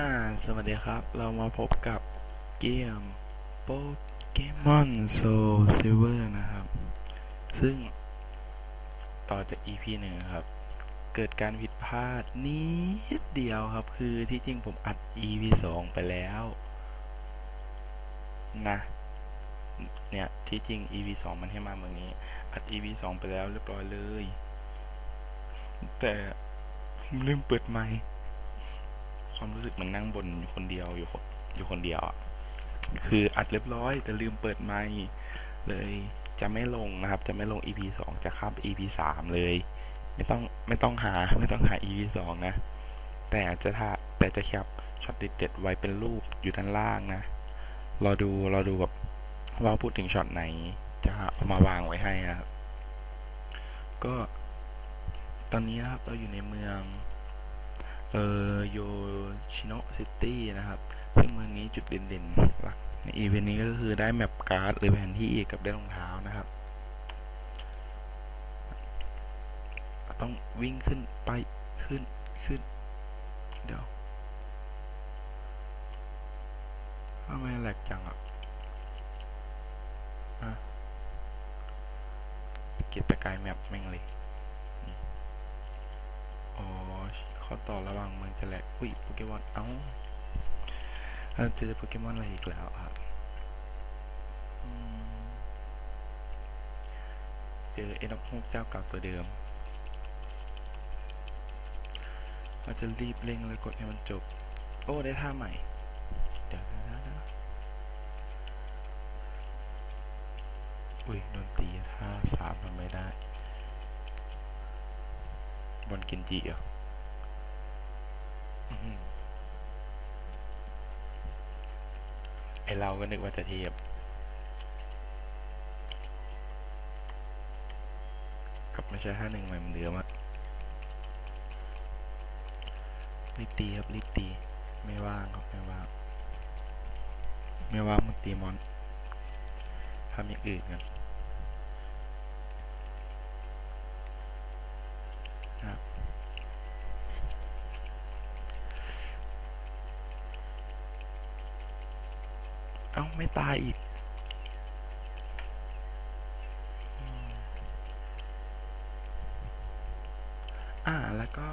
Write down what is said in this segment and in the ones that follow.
อ่า สวัสดีครับ เรามาพบกับเกมโปเกมอนโซซิเวอร์นะครับ ซึ่ง ต่อจาก EP หนึ่งครับ เกิดการผิดพลาดนิดเดียวครับ คือที่จริงผมอัด EP สองไปแล้ว นะ เนี่ย ที่จริง EP สองมันให้มาเมืองนี้ อัด EP สองไปแล้วเรียบร้อยเลย แต่ลืมเปิดไมค์ ความรู้สึกมันนั่งบนอยู่คนเดียวอยู่คนอยู่คนเดียวอะคืออัดเรียบร้อย แต่ลืมเปิดไมค์เลยจะไม่ลงนะครับ จะไม่ลง EP สองจะข้าม EP สามเลย ไม่ต้องไม่ต้องหาไม่ต้องหา EP สองนะ แต่จะถ้าแต่จะแคปช็อตเด็ดๆไว้เป็นรูปอยู่ด้านล่างนะรอดูรอดูแบบว่าพูดถึงช็อตไหน จะเอามาวางไว้ให้นะครับก็ตอนนี้ครับเราอยู่ในเมือง เออโยชิโนะซิตี้นะครับ ซึ่งเมืองนี้จุดเด่นๆหลักในอีเวนต์นี้ก็คือได้แมปการ์ดหรือแผนที่กับได้รองเท้านะครับ ต้องวิ่งขึ้นไปขึ้นขึ้น เดี๋ยวทำไมแหลกจังอะฮะเก็ตตะกายแมปแม่งเลย อ๋อข้ อต่อระหว่างเมืองจะแหลกอุ้ยโปเกมอนเอ้าเราเจอโปเกมอนอะไรอีกแล้วครับเจอเอ็นอกฮูกเจ้าเก่าตัวเดิมเราจะรีบเร่งแล้วกดให้มันจบ โอ้ ได้ท่าใหม่ เดี๋ยวนะนะอุ้ยโดนตีท่าสามทำไม่ได้ บอลกินจิเหรออหือไอเราก็นึกว่าจะเทียบ กับไม่ใช่ท่าหนึ่งใหม่เหมือนเดิมอะรีบตีครับ รีบตี ไม่ว่างครับ ไม่ว่าง ไม่ว่างมึงตีมอนทำอย่างอื่นกันครับ เอ้า ไม่ตายอีก อ่าแล้วก็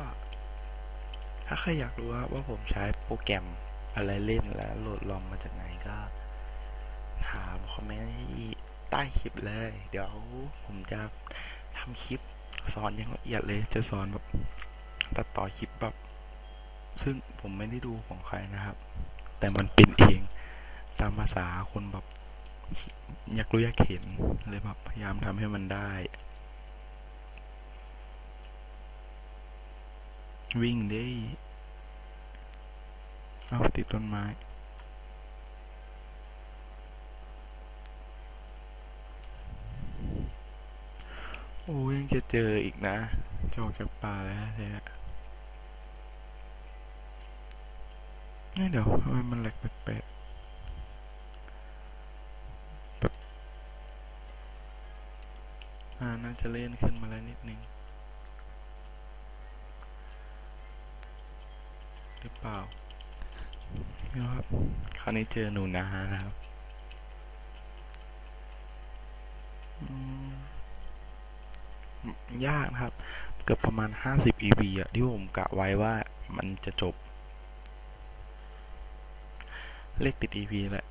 ถ้าใครอยากรู้ว่าผมใช้โปรแกรมอะไรเล่นและโหลดลอมมาจากไหนก็ ถามคอมเมนต์ใต้คลิปเลย เดี๋ยวผมจะทำคลิปสอนอย่างละเอียดเลย จะสอนแบบตัดต่อคลิปแบบ ซึ่งผมไม่ได้ดูของใครนะครับ แต่มันเป็นเอง ตามภาษาคนแบบอยากรู้อยากเห็นเลยแบบพยายามทำให้มันได้ วิ่งได้เอาติดต้นไม้โอ้ยังจะเจออีกนะจะออกจากป่าแล้วเนี่ยนี่เดี๋ยวทำไมมันแหลกแปลกๆแบบอ่า น่าจะเล่นขึ้นมาแล้วนิดนึงหรือเปล่านี่ครับคราวนี้เจอหนูนานะครับยากนะครับ เกือบประมาณ 50 EV อะที่ผมกะไว้ว่ามันจะจบ เลขติด EV แหละ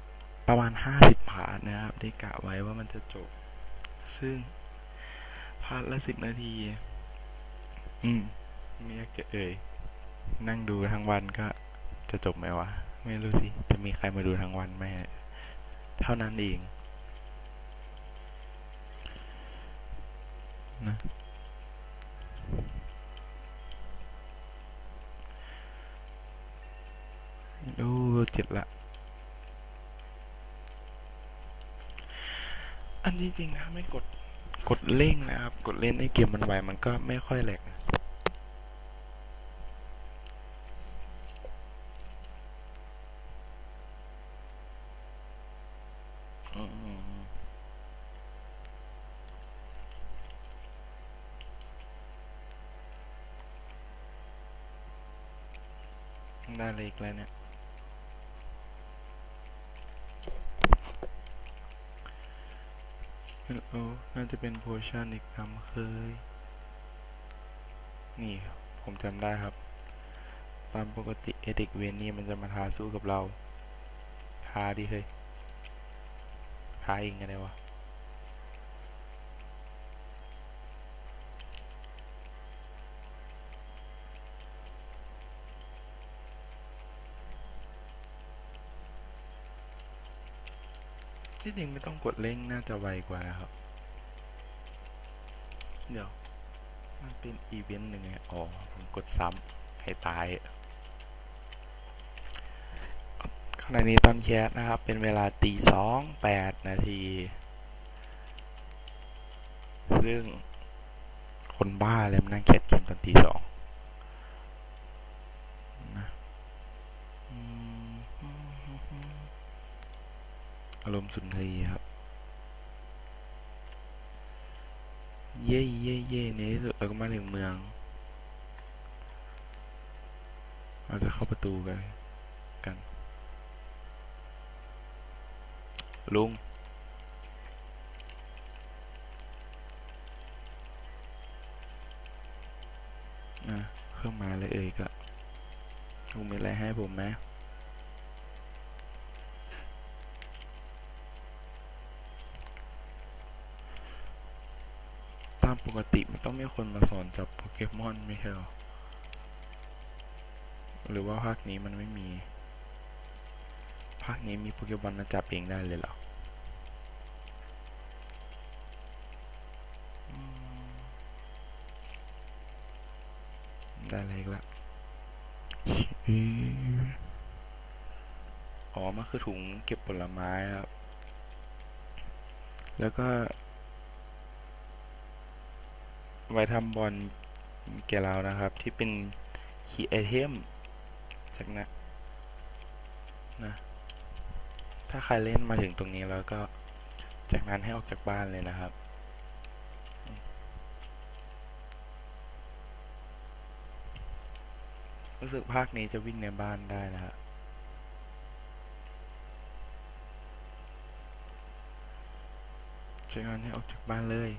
ประมาณ 50พาร์ทนะครับ ที่กะไว้ว่ามันจะจบ ซึ่ง พาร์ทละ10นาที อืม ไม่อยากจะเอ่ย นั่งดูทั้งวันก็จะจบไหมวะ ไม่รู้สิ จะมีใครมาดูทั้งวันไหม เท่านั้นเอง นะดูเจ็ดละ อันจริงนะ ไม่กด กดเล่งนะครับ กดเล่นในเกมมันไวมันก็ไม่ค่อยแหลกนะอืมได้เลยอีกแล้วเนี่ย น่าจะเป็นโพชั่นอีกตามเคย นี่ครับผมจำได้ครับ ตามปกติไอเด็กเวนนี่มันจะมาท้าสู้กับเราท้าดิเฮ้ยท้าเองกันได้วะที่จริงไม่ต้องกดเร่งน่าจะไวกว่านะครับ เดี๋ยว มันเป็นอีเวนต์หนึ่งไง อ๋อ ผมกดซ้ำให้ตาย ขณะนี้ตอนแชทนะครับ เป็นเวลาตีสองแปดนาที ซึ่งคนบ้าเลยมานั่งแคทเกมตอนตีสองนะอารมณ์สุนทรีครับ เย่เย่เย่ในที่สุดเราก็มาถึงเมือง เราจะเข้าประตูกันกัน ลุง อะเครื่องมาเลยเอ่ยก็ลุงมีอะไรให้ผมไหม ตามปกติมันต้องมีคนมาสอนจับโปเกมอนไม่ใช่หรอ หรือว่าภาคนี้มันไม่มี ภาคนี้มีโปเกมอนมาจับเองได้เลยเหรอได้อะไรอีกละอ๋อ มันคือถุงเก็บผลไม้ครับ แล้วก็ ไว้ทำบอลแกเรานะครับ ที่เป็นคีย์ไอเทมจากนั้นนะถ้าใครเล่นมาถึงตรงนี้แล้วก็จากนั้นให้ออกจากบ้านเลยนะครับรู้สึกภาคนี้จะวิ่งในบ้านได้นะฮะจากนั้นให้ออกจากบ้านเลย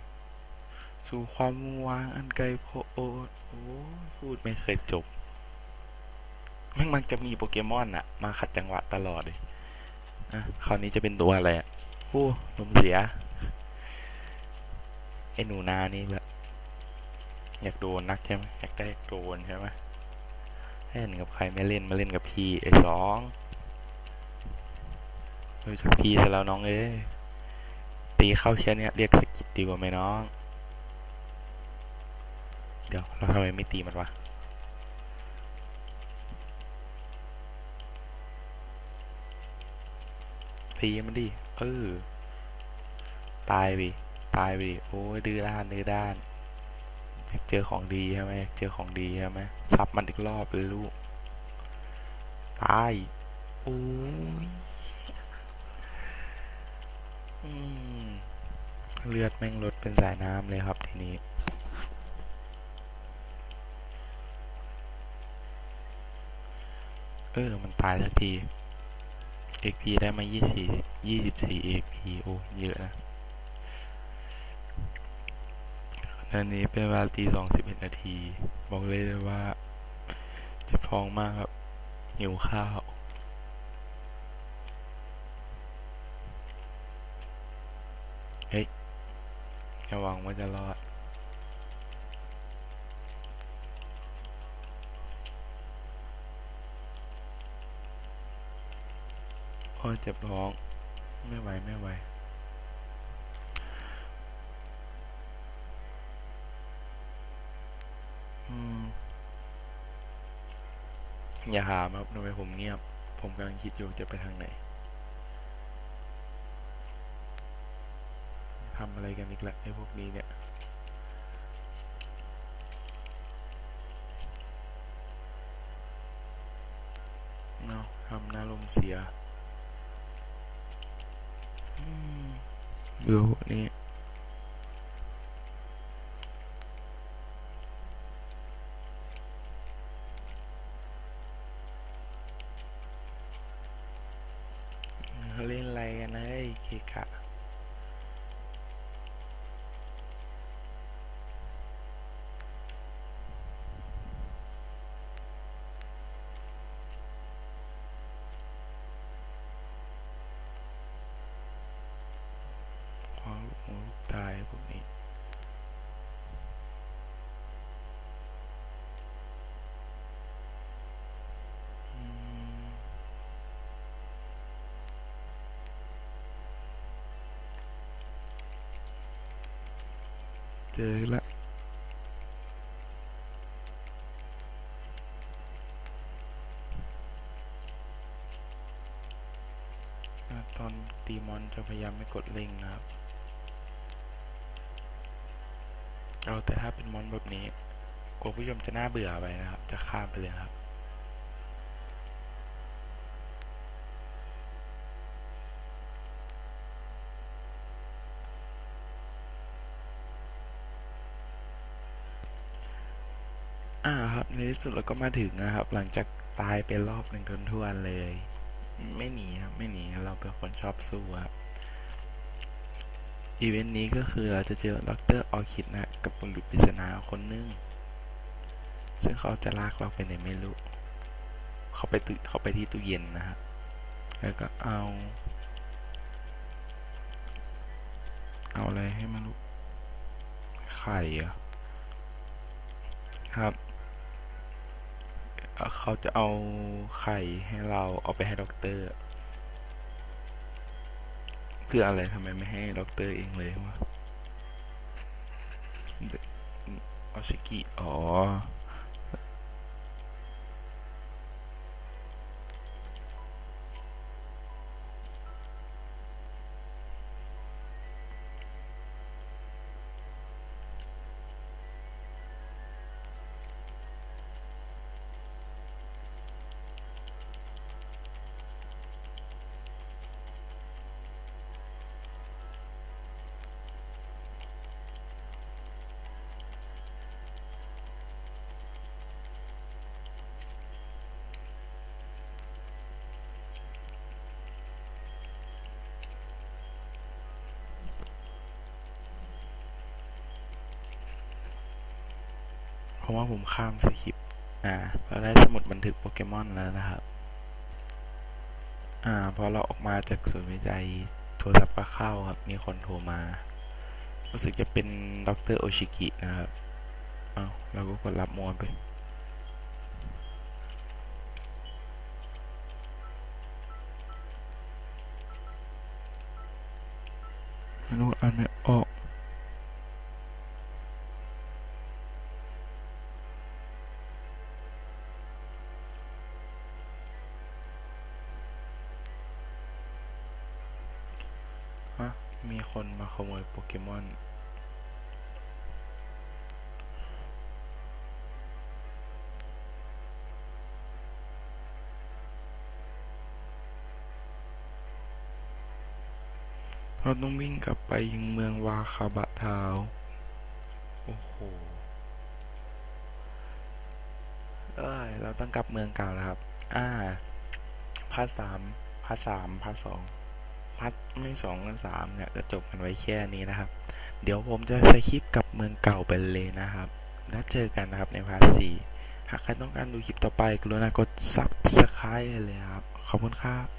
สู่ความว่างอันไกลโพ้โอ้โอ้พูดไม่เคยจบแม่งมันจะมีโปเกมอนอะมาขัดจังหวะตลอดเลยอะคราวนี้จะเป็นตัวอะไรอะโอ้ลมเสีย ไอหนูนานี่แหละอยากโดนนักใช่ไหมอยากได้โดนใช่ไหมให้เล่นกับใครไม่เล่นมาเล่นกับพี่ไอสองรู้จักพี่ซะแล้วน้องเอ้ยตีเข้าแค่นี้เรียกสกิดดีกว่าไหมน้อง เดี๋ยว เราทำไมไม่ตีมันวะตีมันดิ เออ ตายไปตายไปดิ โอ้ยดื้อด้านดื้อด้านอยากเจอของดีใช่ไหมอยากเจอของดีใช่ไหมซับมันอีกรอบเลยลูก ตาย โอ้ยอืมเลือดแม่งลดเป็นสายน้ำเลยครับทีนี้ ออ มันตายสักที XP ได้มา 24 24 XP โอ้ เยอะนะอันนี้เป็นเวลาตีสองสิบเอ็ดนาที บอกเลยเลยว่าเจ็บท้องมากครับ หิวข้าวเฮ้ยอย่าหวังว่าจะรอด ยเจ็บท้อง ไม่ไหว ไม่ไหว อย่าหามครับทำไมผมเงียบ ผมกำลังคิดอยู่จะไปทางไหน ทำอะไรกันอีกละไอ้พวกนี้เนี่ยเนาะทำหน้าลมเสีย อืม เบื่อพวกนี้ เล่นอะไรกันนะเฮ้ยเกะกะ เจอละตอนตีมอนจะพยายามไม่กดเล็งนะครับ เอาแต่ถ้าเป็นมอนแบบนี้กลัวผู้ชมจะน่าเบื่อไปนะครับ จะข้ามไปเลยครับ อ่าครับในที่สุดเราก็มาถึงนะครับ หลังจากตายไปรอบหนึ่งทนทวนเลย ไม่หนีครับไม่หนีเราเป็นคนชอบสู้ครับอีเวนต์นี้ก็คือเราจะเจอดรออคิดนะกับบุรุษปริศนาคนหนึงซึ่งเขาจะลากเราไปไหนไม่รู้ เขาไปตุเขาไปที่ตู้เย็นนะครับแล้วก็เอา เอาอะไรให้มันรู้ไข่อะครับ เขาจะเอาไข่ให้เราเอาไปให้ด็อกเตอร์ เพื่ออะไรทำไมไม่ให้ด็อกเตอร์เองเลยวะเอาชิกิอ๋อ ว่าผมข้ามสคริปต์ อ่า เราได้สมุดบันทึกโปเกมอนแล้วนะครับ อ่า พอเราออกมาจากศูนย์วิจัยโทรศัพท์ก็เข้าครับ มีคนโทรมา รู้สึกจะเป็นดรโอชิกินะครับ เอ้าเราก็กดรับมวนไปไม่รู้อ่านไม่ออก ฮะ มีคนมาขโมยโปเกมอน เราต้องวิ่งกลับไปยังเมืองวาคาบะทาว โอ้โห เอ้ย เราต้องกลับเมืองเก่าแล้วครับ อ่า พาร์ทสามพาร์ทสามพาร์ทสอง พาร์ทไม่สองกันสามเนี่ยจะจบกันไว้แค่นี้นะครับ เดี๋ยวผมจะสคิปกลับเมืองเก่าไปเลยนะครับแล้วเจอกันนะครับในพาร์ทสี่หากใครต้องการดูคลิปต่อไปกรุณากด subscribe เลยครับ ขอบคุณครับ